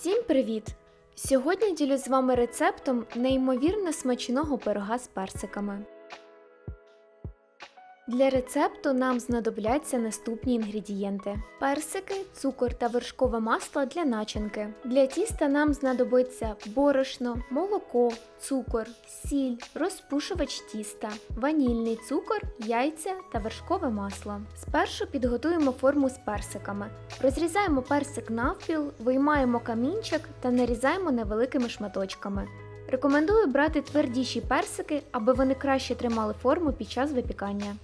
Всім привіт! Сьогодні ділюсь з вами рецептом неймовірно смачного пирога з персиками. Для рецепту нам знадобляться наступні інгредієнти: персики, цукор та вершкове масло для начинки. Для тіста нам знадобиться борошно, молоко, цукор, сіль, розпушувач тіста, ванільний цукор, яйця та вершкове масло. Спершу підготуємо форму з персиками. Розрізаємо персик навпіл, виймаємо камінчик та нарізаємо невеликими шматочками. Рекомендую брати твердіші персики, аби вони краще тримали форму під час випікання.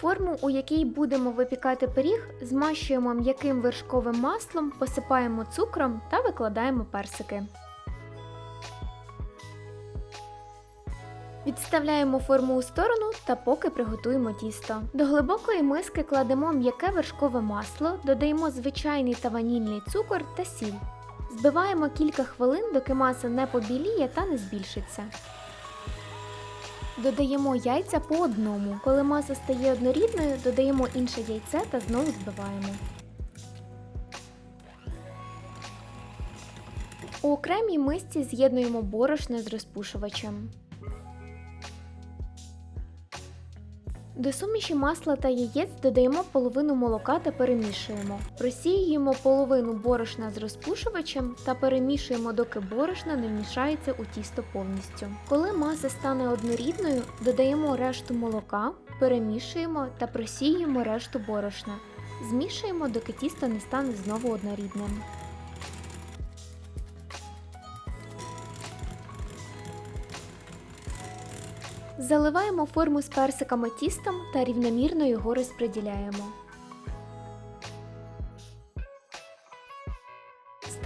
Форму, у якій будемо випікати пиріг, змащуємо м'яким вершковим маслом, посипаємо цукром та викладаємо персики. Відставляємо форму у сторону та поки приготуємо тісто. До глибокої миски кладемо м'яке вершкове масло, додаємо звичайний та ванільний цукор та сіль. Збиваємо кілька хвилин, доки маса не побіліє та не збільшиться. Додаємо яйця по одному. Коли маса стає однорідною, додаємо інше яйце та знову збиваємо. У окремій мисці з'єднуємо борошно з розпушувачем. До суміші масла та яєць додаємо половину молока та перемішуємо. Просіюємо половину борошна з розпушувачем та перемішуємо, доки борошно не вмішається у тісто повністю. Коли маса стане однорідною, додаємо решту молока, перемішуємо та просіюємо решту борошна. Змішуємо, доки тісто не стане знову однорідним. Заливаємо форму з персиками тістом та рівномірно його розподіляємо.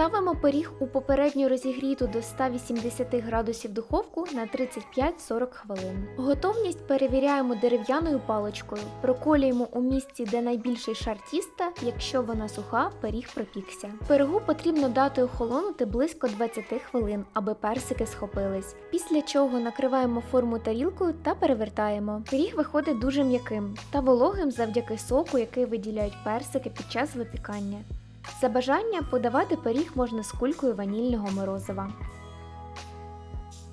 Ставимо пиріг у попередньо розігріту до 180 градусів духовку на 35-40 хвилин. Готовність перевіряємо дерев'яною паличкою, проколюємо у місці, де найбільший шар тіста. Якщо вона суха, пиріг пропікся. Пирогу потрібно дати охолонути близько 20 хвилин, аби персики схопились. Після чого накриваємо форму тарілкою та перевертаємо. Пиріг виходить дуже м'яким та вологим завдяки соку, який виділяють персики під час випікання. За бажання подавати пиріг можна з кулькою ванільного морозива.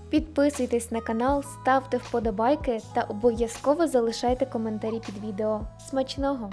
Підписуйтесь на канал, ставте вподобайки та обов'язково залишайте коментарі під відео. Смачного!